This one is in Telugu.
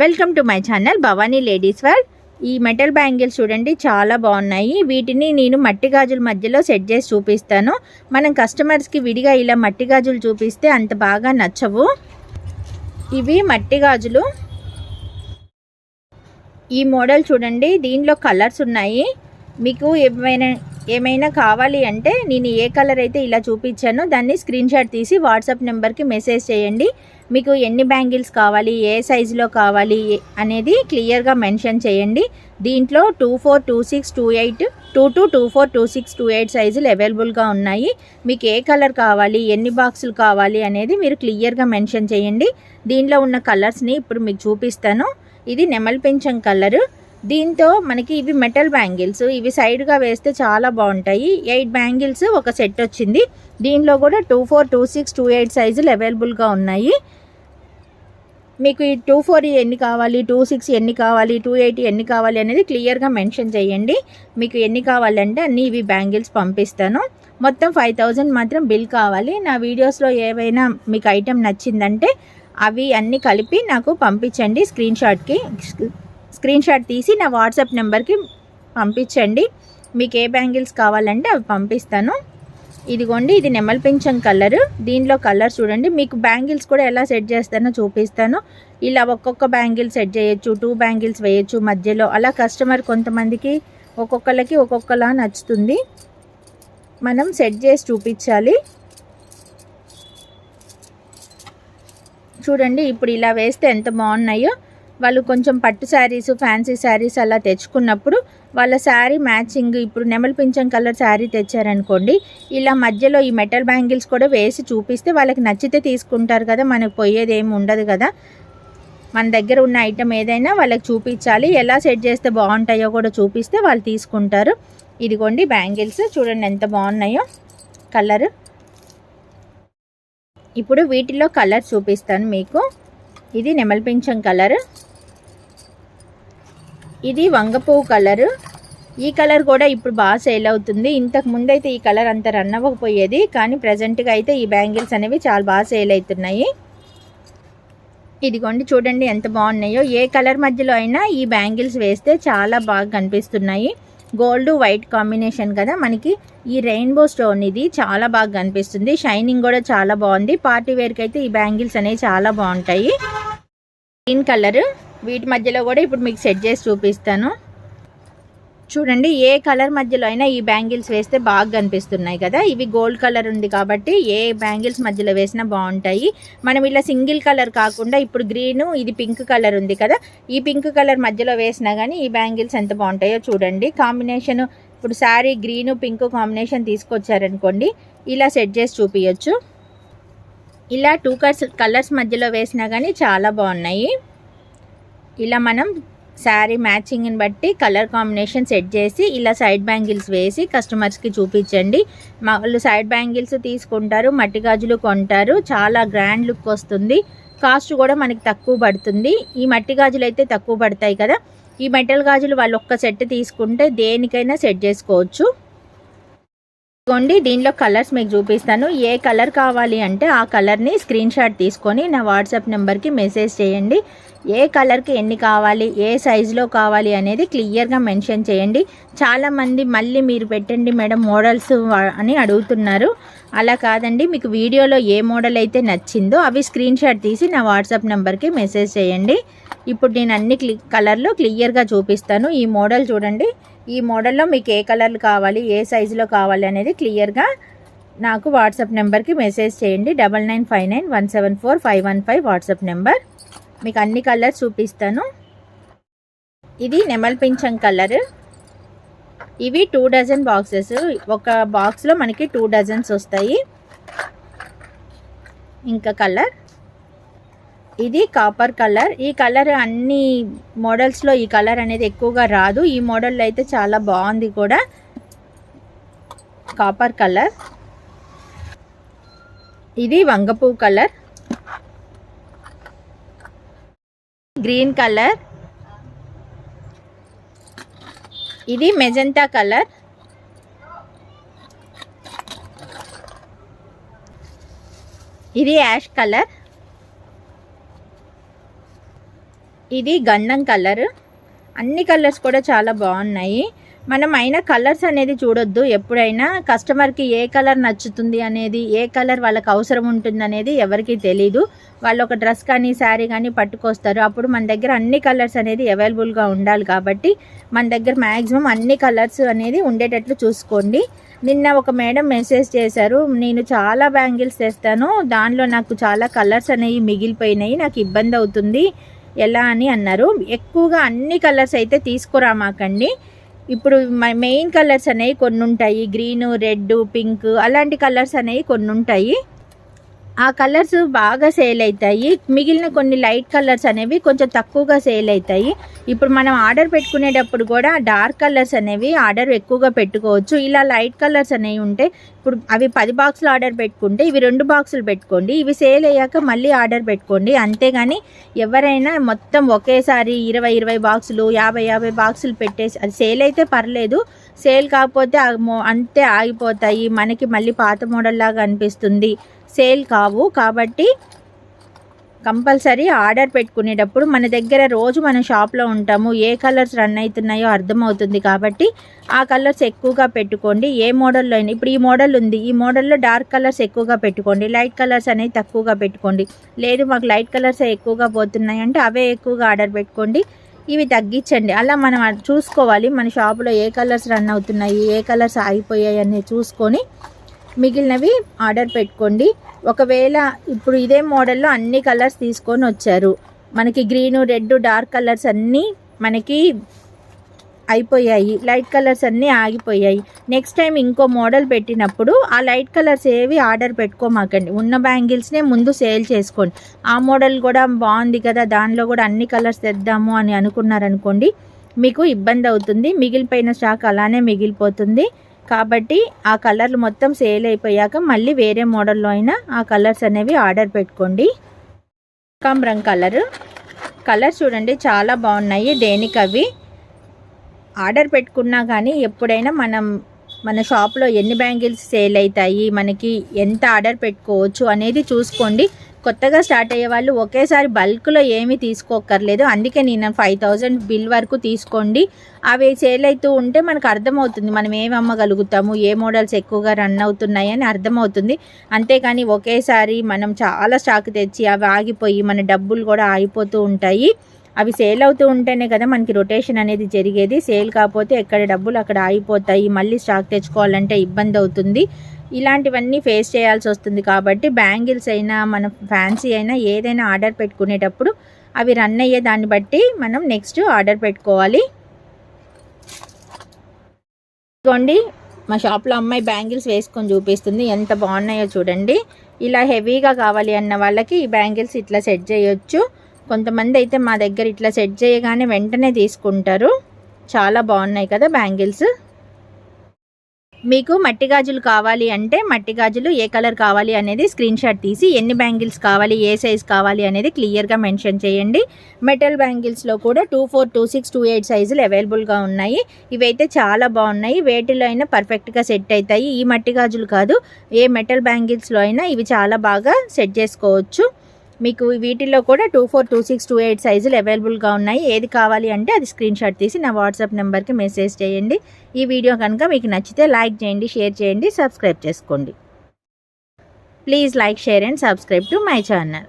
Welcome to my channel Bhavani ladies world ఈ మెటల్ బ్యాంగిల్స్ చూడండి చాలా బాగున్నాయి. వీటిని నేను మట్టి గాజుల మధ్యలో సెట్ చేసి చూపిస్తాను. మనం కస్టమర్స్కి విడిగా ఇలా మట్టి గాజులు చూపిస్తే అంత బాగా నచ్చవు. ఇవి మట్టి గాజులు. ఈ మోడల్ చూడండి దీనిలో కలర్స్ ఉన్నాయి. మీకు ఏమైనా ఏమైనా కావాలి అంటే నేను ఏ కలర్ అయితే ఇలా చూపించానో దాన్ని స్క్రీన్ షాట్ తీసి వాట్సాప్ నెంబర్కి మెసేజ్ చేయండి. మీకు ఎన్ని బ్యాంగిల్స్ కావాలి ఏ సైజులో కావాలి అనేది క్లియర్గా మెన్షన్ చేయండి. దీంట్లో two four two six two eight two two two four two six two eight సైజులు అవైలబుల్గా ఉన్నాయి. మీకు ఏ కలర్ కావాలి ఎన్ని బాక్సులు కావాలి అనేది మీరు క్లియర్గా మెన్షన్ చేయండి. దీనిలో ఉన్న కలర్స్ని ఇప్పుడు మీకు చూపిస్తాను. ఇది నెమల్ పెంచం కలరు. దీంతో మనకి ఇవి మెటల్ బ్యాంగిల్స్ ఇవి సైడ్గా వేస్తే చాలా బాగుంటాయి. ఎయిట్ బ్యాంగిల్స్ ఒక సెట్ వచ్చింది. దీనిలో కూడా two four two six two eight సైజులు అవైలబుల్గా ఉన్నాయి. మీకు ఈ టూ ఫోర్ ఎన్ని కావాలి టూ సిక్స్ ఎన్ని కావాలి టూ ఎయిట్ ఎన్ని కావాలి అనేది క్లియర్గా మెన్షన్ చేయండి. మీకు ఎన్ని కావాలంటే అన్ని ఇవి బ్యాంగిల్స్ పంపిస్తాను. మొత్తం ఫైవ్ థౌజండ్ మాత్రం బిల్ కావాలి. నా వీడియోస్లో ఏవైనా మీకు ఐటెం నచ్చిందంటే అవి అన్నీ కలిపి నాకు పంపించండి. స్క్రీన్ షాట్కి స్క్రీన్ షాట్ తీసి నా వాట్సాప్ నెంబర్కి పంపించండి. మీకు ఏ బ్యాంగిల్స్ కావాలంటే అవి పంపిస్తాను. ఇదిగోండి ఇది నెమల్ పింఛం కలర్. దీనిలో కలర్ చూడండి. మీకు బ్యాంగిల్స్ కూడా ఎలా సెట్ చేస్తానో చూపిస్తాను. ఇలా ఒక్కొక్క బ్యాంగిల్ సెట్ చేయొచ్చు టూ బ్యాంగిల్స్ వేయచ్చు మధ్యలో. అలా కస్టమర్ కొంతమందికి ఒక్కొక్కరికి ఒక్కొక్కలా నచ్చుతుంది. మనం సెట్ చేసి చూపించాలి. చూడండి ఇప్పుడు ఇలా వేస్తే ఎంత బాగున్నాయో. వాళ్ళు కొంచెం పట్టు శారీస్ ఫ్యాన్సీ శారీస్ అలా తెచ్చుకున్నప్పుడు వాళ్ళ శారీ మ్యాచింగ్ ఇప్పుడు నెమలి పింఛం కలర్ శారీ తెచ్చారనుకోండి ఇలా మధ్యలో ఈ మెటల్ బ్యాంగిల్స్ కూడా వేసి చూపిస్తే వాళ్ళకి నచ్చితే తీసుకుంటారు కదా మనకు పోయేది ఏమి ఉండదు కదా. మన దగ్గర ఉన్న ఐటెం ఏదైనా వాళ్ళకి చూపించాలి ఎలా సెట్ చేస్తే బాగుంటాయో కూడా చూపిస్తే వాళ్ళు తీసుకుంటారు. ఇదిగోండి బ్యాంగిల్స్ చూడండి ఎంత బాగున్నాయో కలర్. ఇప్పుడు వీటిలో కలర్ చూపిస్తాను మీకు. ఇది నెమలి పింఛం కలర్. ఇది వంగపువ్వు కలరు. ఈ కలర్ కూడా ఇప్పుడు బాగా సేల్ అవుతుంది. ఇంతకు ముందైతే ఈ కలర్ అంత రన్ అవ్వకపోయేది కానీ ప్రజెంట్గా అయితే ఈ బ్యాంగిల్స్ అనేవి చాలా బాగా సేల్ అవుతున్నాయి. ఇదిగోండి చూడండి ఎంత బాగున్నాయో. ఏ కలర్ మధ్యలో అయినా ఈ బ్యాంగిల్స్ వేస్తే చాలా బాగా కనిపిస్తున్నాయి. గోల్డ్ వైట్ కాంబినేషన్ కదా మనకి. ఈ రెయిన్బో స్టోన్ ఇది చాలా బాగా కనిపిస్తుంది. షైనింగ్ కూడా చాలా బాగుంది. పార్టీ వేర్కి అయితే ఈ బ్యాంగిల్స్ అనేవి చాలా బాగుంటాయి. Green colour. వీటి మధ్యలో కూడా ఇప్పుడు మీకు సెట్ చేసి చూపిస్తాను. చూడండి ఏ కలర్ మధ్యలో అయినా ఈ బ్యాంగిల్స్ వేస్తే బాగా కనిపిస్తున్నాయి కదా. ఇవి గోల్డ్ కలర్ ఉంది కాబట్టి ఏ బ్యాంగిల్స్ మధ్యలో వేసినా బాగుంటాయి. మనం ఇలా సింగిల్ కలర్ కాకుండా ఇప్పుడు గ్రీన్ ఇది పింక్ కలర్ ఉంది కదా. ఈ పింక్ కలర్ మధ్యలో వేసినా కానీ ఈ బ్యాంగిల్స్ ఎంత బాగుంటాయో చూడండి. కాంబినేషన్ ఇప్పుడు శారీ గ్రీను పింక్ కాంబినేషన్ తీసుకొచ్చారనుకోండి ఇలా సెట్ చేసి చూపించచ్చు ఇలా టూ కలర్స్ కలర్స్ మధ్యలో వేసినా కానీ చాలా బాగున్నాయి. ఇలా మనం శారీ మ్యాచింగ్ని బట్టి కలర్ కాంబినేషన్ సెట్ చేసి ఇలా సైడ్ బ్యాంగిల్స్ వేసి కస్టమర్స్కి చూపించండి. వాళ్ళు సైడ్ బ్యాంగిల్స్ తీసుకుంటారు మట్టి గాజులు కొంటారు చాలా గ్రాండ్ లుక్ వస్తుంది. కాస్ట్ కూడా మనకి తక్కువ పడుతుంది. ఈ మట్టి గాజులు అయితే తక్కువ పడతాయి కదా. ఈ మెటల్ గాజులు వాళ్ళు ఒక్క సెట్ తీసుకుంటే దేనికైనా సెట్ చేసుకోవచ్చు. ఇదిగోండి దీనిలో కలర్స్ మీకు చూపిస్తాను. ఏ కలర్ కావాలి అంటే ఆ కలర్ని స్క్రీన్ షాట్ తీసుకొని నా వాట్సాప్ నెంబర్కి మెసేజ్ చేయండి. ఏ కలర్కి ఎన్ని కావాలి ఏ సైజులో కావాలి అనేది క్లియర్గా మెన్షన్ చేయండి. చాలామంది మళ్ళీ మీరు పెట్టండి మేడం మోడల్స్ అని అడుగుతున్నారు. అలా కాదండి. మీకు వీడియోలో ఏ మోడల్ అయితే నచ్చిందో అవి స్క్రీన్ షాట్ తీసి నా వాట్సాప్ నెంబర్కి మెసేజ్ చేయండి. ఇప్పుడు నేను అన్ని క్లి కలర్లో క్లియర్గా చూపిస్తాను. ఈ మోడల్ చూడండి. ఈ మోడల్లో మీకు ఏ కలర్లు కావాలి ఏ సైజులో కావాలి అనేది క్లియర్గా నాకు వాట్సాప్ నెంబర్కి మెసేజ్ చేయండి. Double nine five nine one seven four five one five WhatsApp number. మీకు అన్ని కలర్స్ చూపిస్తాను. ఇది నెమల్ పింఛం కలర్. ఇవి టూ డజన్ బాక్సెస్. ఒక బాక్స్లో మనకి టూ డజన్స్ వస్తాయి. ఇంకా కలర్. ఇది కాపర్ కలర్ ఈ కలర్ అన్ని మోడల్స్లో ఈ కలర్ అనేది ఎక్కువగా రాదు. ఈ మోడల్లో అయితే చాలా బాగుంది కూడా. కాపర్ కలర్ ఇది వంగపూ కలర్ గ్రీన్ కలర్ ఇది మెజంతా కలర్ ఇది యాష్ కలర్ ఇది గంధం కలర్. అన్ని కలర్స్ కూడా చాలా బాగున్నాయి. మనం అయినా కలర్స్ అనేది చూడొద్దు. ఎప్పుడైనా కస్టమర్కి ఏ కలర్ నచ్చుతుంది అనేది ఏ కలర్ వాళ్ళకి అవసరం ఉంటుంది అనేది ఎవరికి తెలీదు. వాళ్ళు ఒక డ్రెస్ కానీ శారీ కానీ పట్టుకొస్తారు. అప్పుడు మన దగ్గర అన్ని కలర్స్ అనేది అవైలబుల్గా ఉండాలి కాబట్టి మన దగ్గర మ్యాక్సిమం అన్ని కలర్స్ అనేది ఉండేటట్లు చూసుకోండి. నిన్న ఒక మేడం మెసేజ్ చేశారు నేను చాలా బ్యాంగిల్స్ తెస్తాను. దానిలో నాకు చాలా కలర్స్ అనేవి మిగిలిపోయినాయి. నాకు ఇబ్బంది అవుతుంది. ఎలా అని అన్నారు. ఎక్కువగా అన్ని కలర్స్ అయితే తీసుకురామాకండి. ఇప్పుడు మెయిన్ కలర్స్ అనేవి కొన్ని ఉంటాయి గ్రీను రెడ్ పింక్ అలాంటి కలర్స్ అనేవి కొన్ని ఉంటాయి ఆ కలర్స్ బాగా సేల్ అవుతాయి. మిగిలిన కొన్ని లైట్ కలర్స్ అనేవి కొంచెం తక్కువగా సేల్ అవుతాయి. ఇప్పుడు మనం ఆర్డర్ పెట్టుకునేటప్పుడు కూడా డార్క్ కలర్స్ అనేవి ఆర్డర్ ఎక్కువగా పెట్టుకోవచ్చు. ఇలా లైట్ కలర్స్ అనేవి ఉంటే ఇప్పుడు అవి పది బాక్సులు ఆర్డర్ పెట్టుకుంటే ఇవి రెండు బాక్సులు పెట్టుకోండి. ఇవి సేల్ అయ్యాక మళ్ళీ ఆర్డర్ పెట్టుకోండి. అంతేగాని ఎవరైనా మొత్తం ఒకేసారి ఇరవై ఇరవై బాక్సులు యాభై యాభై బాక్సులు పెట్టేసి అది సేల్ అయితే పర్లేదు. సేల్ కాకపోతే అంతే ఆగిపోతాయి. మనకి మళ్ళీ పాత మోడల్ లాగా అనిపిస్తుంది. సేల్ కావు కాబట్టి కంపల్సరీ ఆర్డర్ పెట్టుకునేటప్పుడు మన దగ్గర రోజు మన షాప్లో ఉంటాము. ఏ కలర్స్ రన్ అవుతున్నాయో అర్థమవుతుంది కాబట్టి ఆ కలర్స్ ఎక్కువగా పెట్టుకోండి. ఏ మోడల్లో అయినా ఇప్పుడు ఈ మోడల్ ఉంది. ఈ మోడల్లో డార్క్ కలర్స్ ఎక్కువగా పెట్టుకోండి. లైట్ కలర్స్ అనేవి తక్కువగా పెట్టుకోండి. లేదు మాకు లైట్ కలర్స్ ఎక్కువగా పోతున్నాయి అంటే అవే ఎక్కువగా ఆర్డర్ పెట్టుకోండి. ఇవి తగ్గించండి. అలా మనం చూసుకోవాలి. మన షాపులో ఏ కలర్స్ రన్ అవుతున్నాయి ఏ కలర్స్ ఆగిపోయాయి అని చూసుకొని మిగిలినవి ఆర్డర్ పెట్టుకోండి. ఒకవేళ ఇప్పుడు ఇదే మోడల్లో అన్ని కలర్స్ తీసుకొని వచ్చారు. మనకి గ్రీను రెడ్ డార్క్ కలర్స్ అన్నీ మనకి అయిపోయాయి. లైట్ కలర్స్ అన్నీ ఆగిపోయాయి. నెక్స్ట్ టైం ఇంకో మోడల్ పెట్టినప్పుడు ఆ లైట్ కలర్స్ ఏవి ఆర్డర్ పెట్టుకోమాకండి. ఉన్న బ్యాంగిల్స్నే ముందు సేల్ చేసుకోండి. ఆ మోడల్ కూడా బాగుంది కదా దానిలో కూడా అన్ని కలర్స్ తెద్దాము అని అనుకున్నారనుకోండి మీకు ఇబ్బంది అవుతుంది. మిగిలిపోయిన స్టాక్ అలానే మిగిలిపోతుంది. కాబట్టి ఆ కలర్లు మొత్తం సేల్ అయిపోయాక మళ్ళీ వేరే మోడల్లో అయినా ఆ కలర్స్ అనేవి ఆర్డర్ పెట్టుకోండి. కాంబ్రం కలర్. కలర్ చూడండి చాలా బాగున్నాయి. దేనికి అవి ఆర్డర్ పెట్టుకున్నా కానీ ఎప్పుడైనా మనం మన షాప్లో ఎన్ని బ్యాంగిల్స్ సేల్ అవుతాయి మనకి ఎంత ఆర్డర్ పెట్టుకోవచ్చు అనేది చూసుకోండి. కొత్తగా స్టార్ట్ అయ్యే వాళ్ళు ఒకేసారి బల్క్లో ఏమీ తీసుకోకర్లేదు అందుకే నేను ఫైవ్ థౌజండ్ బిల్ వరకు తీసుకోండి. అవి సేల్ అవుతూ ఉంటే మనకు అర్థమవుతుంది. మనం ఏమి అమ్మగలుగుతాము ఏ మోడల్స్ ఎక్కువగా రన్ అవుతున్నాయి అని అర్థమవుతుంది. అంతేకాని ఒకేసారి మనం చాలా స్టాక్ తెచ్చి అవి ఆగిపోయి మన డబ్బులు కూడా ఆగిపోతూ ఉంటాయి. అవి సేల్ అవుతూ ఉంటేనే కదా మనకి రొటేషన్ అనేది జరిగేది. సేల్ కాకపోతే ఎక్కడ డబ్బులు అక్కడ ఆగిపోతాయి. మళ్ళీ స్టాక్ తెచ్చుకోవాలంటే ఇబ్బంది అవుతుంది. ఇలాంటివన్నీ ఫేస్ చేయాల్సి వస్తుంది కాబట్టి బ్యాంగిల్స్ అయినా మన ఫ్యాన్సీ అయినా ఏదైనా ఆర్డర్ పెట్టుకునేటప్పుడు అవి రన్ అయ్యే దాన్ని బట్టి మనం నెక్స్ట్ ఆర్డర్ పెట్టుకోవాలి. ఇదిగోండి మా షాప్లో అమ్మాయి బ్యాంగిల్స్ వేసుకొని చూపిస్తుంది. ఎంత బాగున్నాయో చూడండి. ఇలా హెవీగా కావాలి అన్న వాళ్ళకి ఈ బ్యాంగిల్స్ ఇట్లా సెట్ చేయొచ్చు. కొంతమంది అయితే మా దగ్గర ఇట్లా సెట్ చేయగానే వెంటనే తీసుకుంటారు. చాలా బాగున్నాయి కదా బ్యాంగిల్స్. మీకు మట్టి గాజులు కావాలి అంటే మట్టి గాజులు ఏ కలర్ కావాలి అనేది స్క్రీన్ షాట్ తీసి ఎన్ని బ్యాంగిల్స్ కావాలి ఏ సైజ్ కావాలి అనేది క్లియర్గా మెన్షన్ చేయండి. మెటల్ బ్యాంగిల్స్లో కూడా two four two six two eight సైజులు అవైలబుల్గా ఉన్నాయి. ఇవైతే చాలా బాగున్నాయి. వేటిలో అయినా పర్ఫెక్ట్గా సెట్ అవుతాయి. ఈ మట్టి గాజులు కాదు ఏ మెటల్ బ్యాంగిల్స్లో అయినా ఇవి చాలా బాగా సెట్ చేసుకోవచ్చు. మీకు వీటిల్లో కూడా two four two six two eight సైజులు అవైలబుల్గా ఉన్నాయి. ఏది కావాలి అంటే అది స్క్రీన్ షాట్ తీసి నా వాట్సాప్ నెంబర్కి మెసేజ్ చేయండి. ఈ వీడియో కనుక మీకు నచ్చితే లైక్ చేయండి షేర్ చేయండి సబ్స్క్రైబ్ చేసుకోండి. Please like share and subscribe to my channel.